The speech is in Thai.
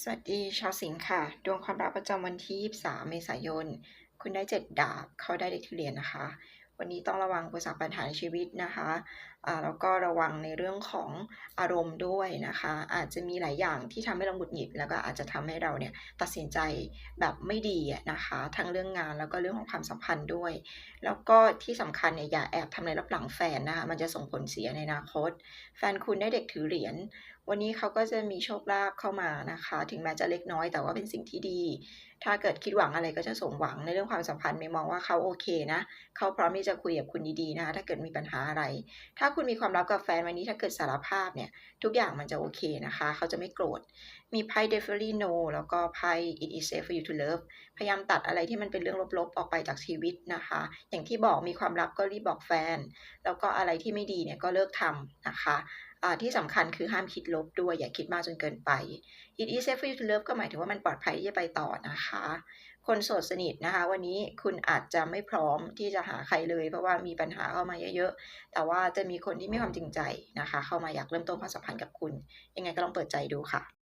สวัสดีชาวสิงค์ค่ะ ดวงความรักประจำวันที่ 23 เมษายน คุณได้ 7 ดาบ เขาได้เด็กที่เรียนนะคะ วันนี้ต้องระวังอุปสรรคปัญหาในชีวิตนะคะอ่าแล้วก็ระวังในเรื่องของอารมณ์ด้วยนะคะ อาจจะมีหลายอย่างที่ทำให้เราหงุดหงิด แล้วก็อาจจะทำให้เราเนี่ยตัดสินใจแบบไม่ดีนะคะ ทั้งเรื่องงานแล้วก็เรื่องของความสัมพันธ์ด้วย แล้วก็ที่สำคัญเนี่ยอย่าแอบทำอะไรลับหลังแฟนนะคะ มันจะส่งผลเสียในอนาคต แฟนคุณได้เด็กถือเหรียญวันนี้เขาก็จะมีโชคลาภเข้ามานะคะ ถึงแม้จะเล็กน้อยแต่ว่าเป็นสิ่งที่ดี ถ้าเกิดคิดหวังอะไรก็จะสมหวังในเรื่องความสัมพันธ์เมย์มองว่าเขาโอเคนะ เขาพร้อมที่จะคุยกับคุณดีๆนะคะถ้าเกิดมีปัญหาอะไร ถ้าคุณมีความลับกับแฟนวันนี้ถ้าเกิดสารภาพเนี่ย ทุกอย่างมันจะโอเคนะคะ เขาจะไม่โกรธ มีไพ่ definitely no แล้วก็ไพ่ it is safe for you to love พยายามตัดอะไรที่มันเป็นเรื่องลบๆ ออกไปจากชีวิตนะคะ อย่างที่บอกมีความลับก็รีบบอกแฟน แล้วก็อะไรที่ไม่ดีเนี่ยก็เลิกทำนะคะ ที่สำคัญคือห้ามคิดลบด้วยอย่าคิดมากจนเกินไป it is safe for you to love ก็หมายถึงว่ามันปลอดภัยที่จะไปต่อนะคะ คนโสดสนิทนะคะ วันนี้คุณอาจจะไม่พร้อมที่จะหาใครเลย เพราะว่ามีปัญหาเข้ามาเยอะๆ แต่ว่าจะมีคนที่มีความจริงใจนะคะ เข้ามาอยากเริ่มต้นความสัมพันธ์กับคุณ ยังไงก็ลองเปิดใจดูค่ะ